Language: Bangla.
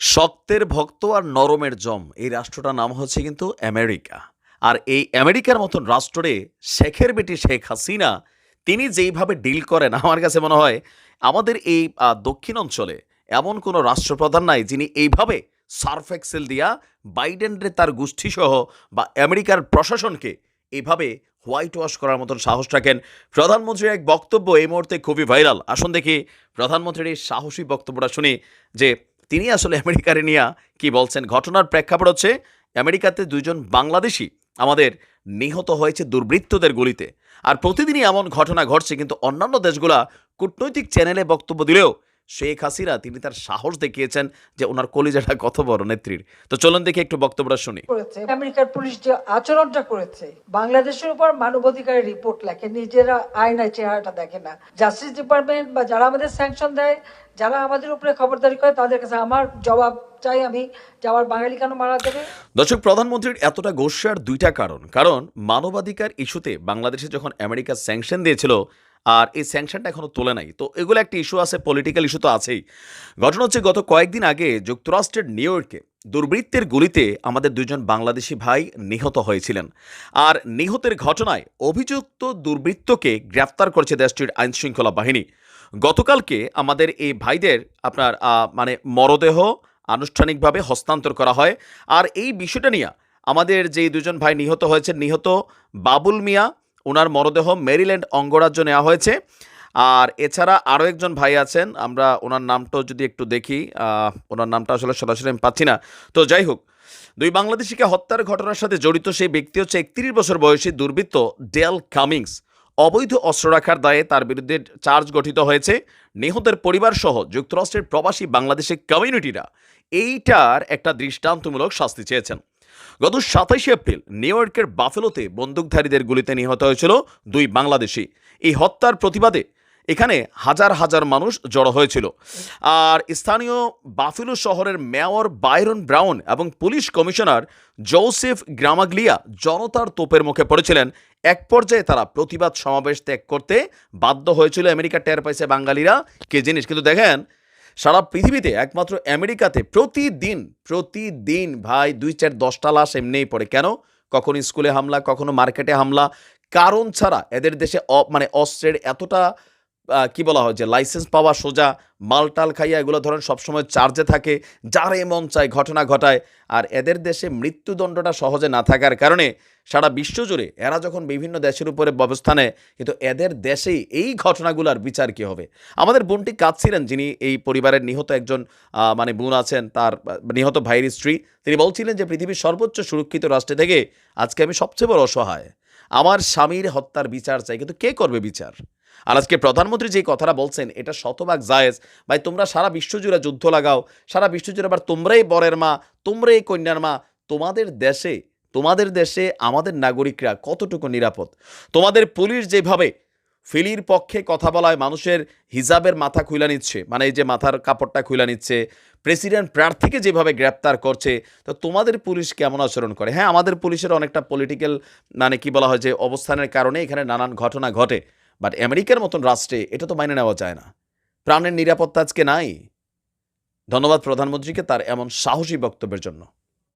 শক্তের ভক্ত আর নরমের জম। এই রাষ্ট্রটার নাম হচ্ছে কিন্তু আমেরিকা। আর এই আমেরিকার মতন রাষ্ট্রে শেখের বেটি শেখ হাসিনা, তিনি যেইভাবে ডিল করেন, আমার কাছে মনে হয় আমাদের এই দক্ষিণ অঞ্চলে এমন কোনো রাষ্ট্রপ্রধান নাই যিনি এইভাবে সার্ফ এক্সেল দিয়া বাইডেনরে তার গোষ্ঠীসহ বা আমেরিকার প্রশাসনকে এইভাবে হোয়াইট ওয়াশ করার মতন সাহস রাখেন। প্রধানমন্ত্রীর এক বক্তব্য এই মুহূর্তে খুবই ভাইরাল। আসুন দেখি প্রধানমন্ত্রীর এই সাহসী বক্তব্যটা শুনি যে তিনি আসলে আমেরিকারে নিয়ে কি বলছেন? ঘটনার প্রেক্ষাপট হচ্ছে আমেরিকাতে দুজন বাংলাদেশি আমাদের নিহত হয়েছে দুর্বৃত্তদের গুলিতে। আর প্রতিদিনই এমন ঘটনা ঘটছে, কিন্তু অন্যান্য দেশগুলা কূটনৈতিক চ্যানেলে বক্তব্য দিলেও শেখ হাসিনা তিনি তার সাহস দেখিয়েছেন যে ওনার কলিজাটা কত বড় নেত্রীর। তো চলুন দেখি একটু বক্তব্যটা শুনি। আমেরিকার পুলিশ যে আচরণটা করেছে বাংলাদেশের উপর মানবাধিকারের রিপোর্ট লেখে নিজেরা আয়নায় চেহারাটা দেখে না। জাস্টিস ডিপার্টমেন্ট বা যারা আমাদের স্যাংশন দেয় যারা আমাদের উপরে খবরদারি করে তাদের কাছে আমার জবাব চাই আমি যে আমার বাঙালি কেন মারা দেবে দর্শক প্রধানমন্ত্রীর এতটা গোস্বার দুইটা কারণ। কারণ মানবাধিকার ইস্যুতে বাংলাদেশে যখন আমেরিকা স্যাংশন দিয়েছিল আর এই স্যাংশনটা এখনও তোলে নাই। তো এগুলো একটা ইস্যু আছে পলিটিক্যাল ইস্যু তো আছেই। ঘটনা হচ্ছে গত কয়েকদিন আগে যুক্তরাষ্ট্রের নিউ ইয়র্কে দুর্বৃত্তের গুলিতে আমাদের দুজন বাংলাদেশি ভাই নিহত হয়েছিলেন। আর নিহতের ঘটনায় অভিযুক্ত দুর্বৃত্তকে গ্রেফতার করেছে দেশটির আইনশৃঙ্খলা বাহিনী। গতকালকে আমাদের এই ভাইদের আপনার মানে মরদেহ আনুষ্ঠানিকভাবে হস্তান্তর করা হয়। আর এই বিষয়টা নিয়ে আমাদের যে দুজন ভাই নিহত হয়েছে নিহত বাবুল মিয়া ওনার মরদেহ মেরিল্যান্ড অঙ্গরাজ্য নেওয়া হয়েছে। আর এছাড়া আরও একজন ভাই আছেন, আমরা ওনার নামটাও যদি একটু দেখি ওনার নামটা আসলে সরাসরি আমি পাচ্ছি না। তো যাই হোক, দুই বাংলাদেশিকে হত্যার ঘটনার সাথে জড়িত সেই ব্যক্তি হচ্ছে একত্রিশ বছর বয়সী দুর্বৃত্ত ডেল কামিংস। অবৈধ অস্ত্র রাখার দায়ে তার বিরুদ্ধে চার্জ গঠিত হয়েছে। নিহতের পরিবার সহ যুক্তরাষ্ট্রের প্রবাসী বাংলাদেশের কমিউনিটিরা। এইটার একটা দৃষ্টান্তমূলক শাস্তি চেয়েছেন। গত সাতাইশে এপ্রিল নিউ ইয়র্কের বাফেলোতে বন্দুকধারীদের গুলিতে নিহত হয়েছিল দুই বাংলাদেশি। এই হত্যার প্রতিবাদে এখানে হাজার হাজার মানুষ জড়ো হয়েছিল। আর স্থানীয় বাফেলো শহরের মেয়র বাইরন ব্রাউন এবং পুলিশ কমিশনার জোসেফ গ্রামাগলিয়া জনতার তোপের মুখে পড়েছিলেন। এক পর্যায়ে তারা প্রতিবাদ সমাবেশ ত্যাগ করতে বাধ্য হয়েছিল আমেরিকা টের পাইছে বাঙালিরা। কে জিনিস? কিন্তু দেখেন সারা পৃথিবীতে একমাত্র আমেরিকাতে প্রতিদিন প্রতিদিন ভাই দুই চার দশটা লাশ এমনিই পড়ে। কেন? কখনো স্কুলে হামলা কখনো মার্কেটে হামলা। কারণ ছাড়া এদের দেশে মানে অস্ত্রের এতটা কি বলা হয় যে লাইসেন্স পাওয়া সোজা মালটাল খাইয়া এগুলো ধরেন সবসময় চার্জে থাকে, যার মন চায় ঘটনা ঘটায়, আর এদের দেশে মৃত্যুদণ্ডটা সহজে না থাকার কারণে সারা বিশ্বজুড়ে এরা যখন বিভিন্ন দেশের উপরে ব্যবস্থা নেয়, কিন্তু এদের দেশেই এই ঘটনাগুলোর বিচার কি হবে? আমাদের বোনটি কাঁদছিলেন যিনি এই পরিবারের নিহত একজন মানে বোন আছেন, তার নিহত ভাইয়ের স্ত্রী। তিনি বলছিলেন যে পৃথিবীর সর্বোচ্চ সুরক্ষিত রাষ্ট্রে থেকে আজকে আমি সবচেয়ে বড় অসহায়। আমার স্বামীর হত্যার বিচার চাই, কিন্তু কে করবে বিচার? আর আজকে প্রধানমন্ত্রী যে কথাটা বলছেন, এটা শতভাগ জায়েজ। ভাই, তোমরা সারা বিশ্বজুড়ে যুদ্ধ লাগাও, সারা বিশ্বজুড়ে আবার তোমরাই বরের মা, তোমরাই কন্যার মা। তোমাদের দেশে তোমাদের দেশে আমাদের নাগরিকরা কতটুকু নিরাপদ? তোমাদের পুলিশ যেভাবে ফিলির পক্ষে কথা বলায়, মানুষের হিজাবের মাথা খুইলা নিচ্ছে মানে এই যে মাথার কাপড়টা খুইলা নিচ্ছে, প্রেসিডেন্ট প্রার্থীকে যেভাবে গ্রেপ্তার করছে, তো তোমাদের পুলিশ কেমন আচরণ করে? হ্যাঁ আমাদের পুলিশের অনেকটা পলিটিক্যাল মানে কি বলা হয় যে অবস্থানের কারণে এখানে নানান ঘটনা ঘটে। বাট আমেরিকার মতন রাষ্ট্রে এটা তো মাইনে নেওয়া যায় না। প্রাণের নিরাপত্তা আজকে নাই। ধন্যবাদ প্রধানমন্ত্রীকে তার এমন সাহসী বক্তব্যের জন্য।